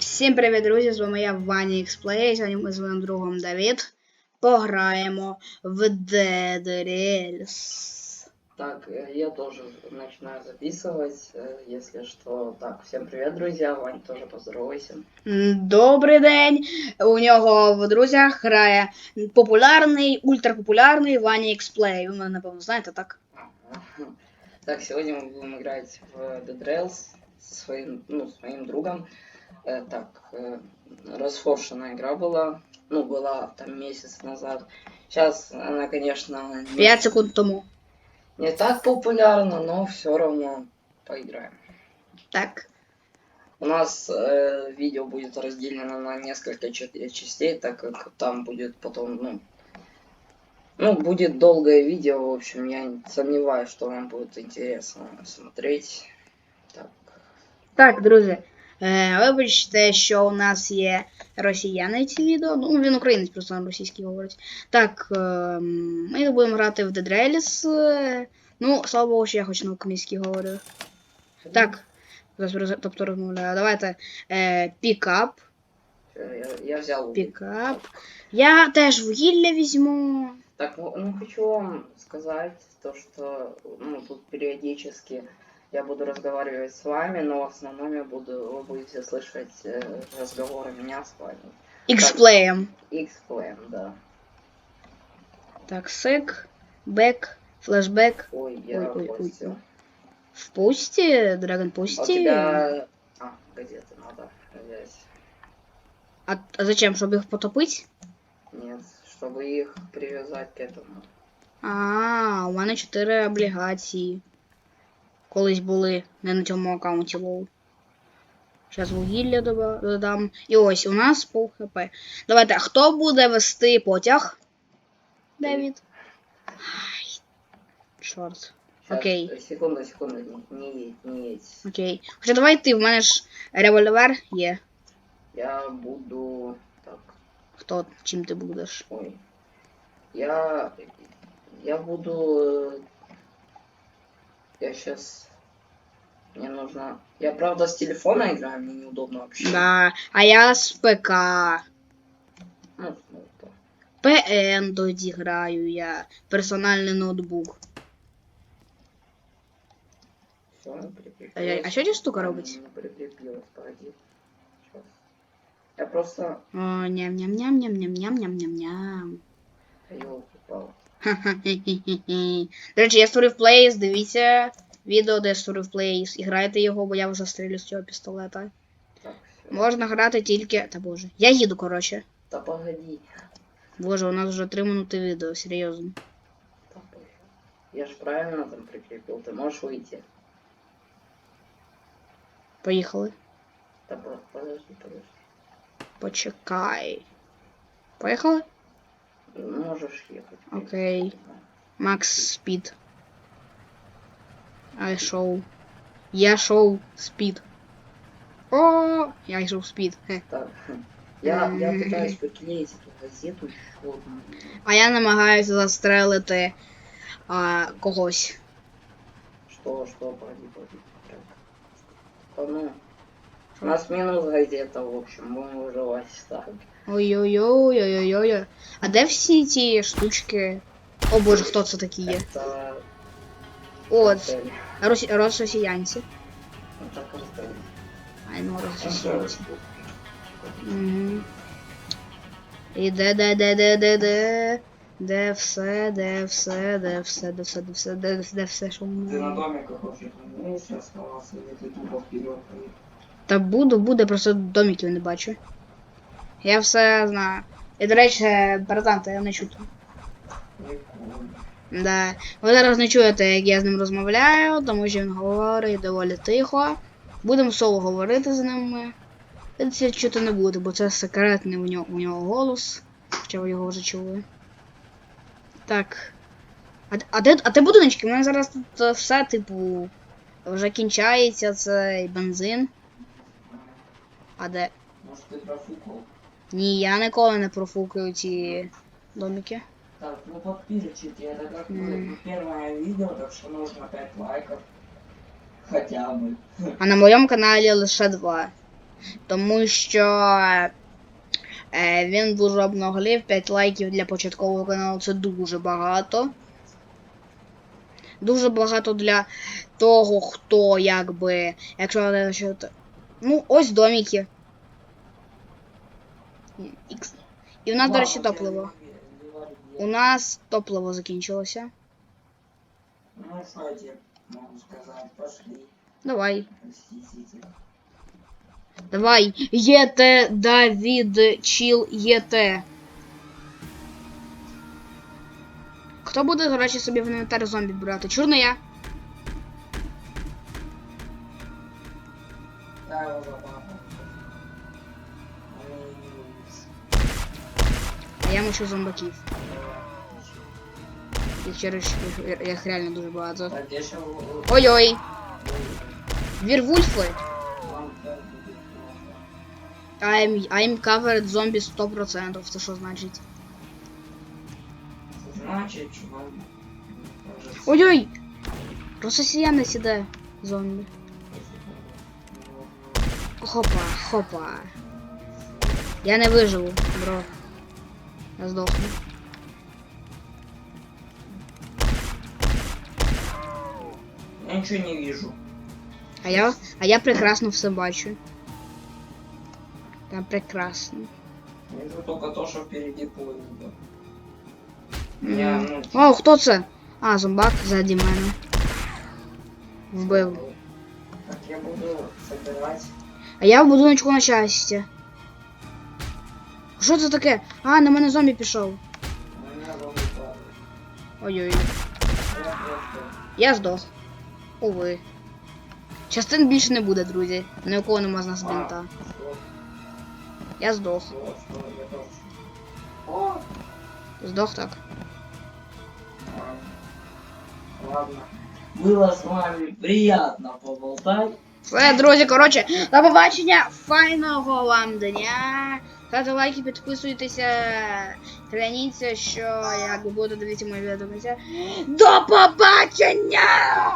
Всім привіт, друзі! З вами я Ваня Xplay. Сьогодні ми з моїм другом Давід пограємо в Dead Rails. Так, э, я тоже начинаю записывать, э, если что. Так, всем привет, друзья. Вань, тоже поздоровайся. М, Добрий день! У нього в друзях грає популярний, ультрапопулярний Ваня Xplay. Ви мене, напевно, знаєте, так? Ага. Так, сегодня мы будем играть в Dead Rails со своим, ну, с моим другом. Э, Так, э, расфоршенная игра была. Ну, была там месяц назад. Сейчас она, конечно, не, 5 секунд тому. не так популярна, но все равно поиграем. Так. У нас э, видео будет разделено на несколько ча- частей, так как там будет потом, ну, ну, будет долгое видео, в общем, я не сомневаюсь, что вам будет интересно смотреть. Так, Так, друзі. Е, вибачте, що у нас є росіяни ці відео. Ну, він українець, просто на російській говорить. Так, е, ми будемо грати в Dead Rails. е, Ну, слава Богу, що я хоч на українській говорю. Так, тобто розмовляю. Давайте е, пікап. я, я убить. Пікап. Я теж вугілля візьму. Так, ну, ну, хочу вам сказать то, что, ну, тут периодически я буду разговаривать с вами, но в основном я буду, вы будете слышать э, разговоры меня с вами. Іксплеєм. X-Flame, да. Так, сик, бек, флешбек. Ой, я Ой, ой, ой, постил. ой. В пусті, Драгон А у пусті. тебя... А, газеты надо взять. А, а зачем? Щоб їх потопити? Нет, чтобы их привязать к этому. А, у мене 4 облігації. Колись були не на цьому аккаунті лоу. Зараз вугілля доба- додам. І ось у нас пол хп. Давайте, хто буде вести потяг? Девід. Ай. Чорт. Окей. Секунду, секунду, не, не не едь. Окей. Хоча давай ти, в мене ж револьвер є. Я буду... Так, Хто чим ти будеш? ой. Я... Я буду... э, Я сейчас... Мне нужно... Я, правда, с телефона играю, мне неудобно вообще. Да. А я з ПК. Ну, ну, то. ПН тоді граю я. Персональний ноутбук. Всё, не А, прикрепилось. я- а що ця штука робить? Не прикрепилось, погоди. Щас. Я просто... О, ням-ням-ням-ням-ням-ням-ням-ням. Ёлки-палки. Ха-ха-хі-хі-хі. До речі, я створив плеїс, дивіться відео, де я створив плеїс. І грайте його, бо я вже стрілю з цього пістолета. Так. Можна грати тільки. Та боже. Я їду, коротше. Да погоди. Боже, у нас вже три минути відео, серйозно. Пофиг. Я ж правильно там прикрепил. Ты можешь выйти? Поїхали. Да по- подожди, подожди. Почекай. Поїхали? Можешь ехать. Окей. Макс спід. I show. Я шоу спід. О, я йшов спід. Хе. Так. Я, я пытаюсь поклеить эту газету чёрную. А я намагаюся застрелити а, когось. Что, что, погоди, погоди. Так. Да ну. У нас минус газета, в общем, будем выживать так. Ой-ой-ой-ой-ой-ой. А де всі ці штучки? О боже, хто це такі є? Это... От, Отель. росі... росіянці. Это картель. Ай, ну А росіянці. что? Угу. І де, де, де, де, де, де? Де все, де все, де все, де все, де все, де, де все, що в Ты на мене? домиках уже месяц оставался, или ты тупо вперед Та буду, буде, просто домиків не бачу. Я все знаю. І, до речі, братан, та я не чути. Да. Ви зараз не чуєте, як я з ним розмовляю, тому що він говорить доволі тихо. Будемо соло говорити з ними. Це чути не буде, бо це секретний у нього, у нього голос. Хоча ви його вже чули. Так. А, а, де, а де будиночки? У мене зараз тут е, все, типу, вже кінчається цей бензин. А де? Может, ты профукал? Ні, я ніколи не профукаю ці домики. Так, ну подписчики, это как М. бы первое видео, так что нужно 5 лайков. Хотя бы. А на моєму каналі лише два. Тому що е, він дуже обнаглів. 5 лайків для початкового каналу це дуже багато. Дуже багато для того, хто якби. Якщо не що то- Ну, ось домики. Ікс. І у нас, до речі, топливо. У нас топливо закінчилося. Ну что я тебе могу сказать? Пошли. Давай. Простите. Давай. ЄТ Давід Чіл ЄТ. Хто буде, до речі, собі в інвентар зомбі брати? Чорно я. Не улицы. А я мочу зомбаків. Їх через їх- реально дуже багато. Ой-ой. Вірвульфи. I'm, I'm covered зомбі 100%. Це що значить? Вам може Ой-ой! Рососіяни сіде зомбі. Хопа, хопа. Я не виживу, бро. Я здохну. Я нічого не вижу. А я, а я прекрасно все бачу. Я прекрасно. Вижу только то, що впереди поїзда. Мгм. Я, ну, О, хто це? А, зомбак ззаді мене. Вбив. Так я буду собирать. А я в будиночку на щастя. Що це таке? А, на мене зомбі пішов. Ой-ой. Я. Здох. Уви. Частин більше не буде, друзі. Ні у кого нема з нас бінта. Я здох. Здох так. Ладно. Было с вами приятно поболтать. Все, друзі, коротше, до побачення. Файного вам дня. Ставте лайки, підписуйтеся. Гляніться, що як буду дивитися мої відео до кінця. До побачення!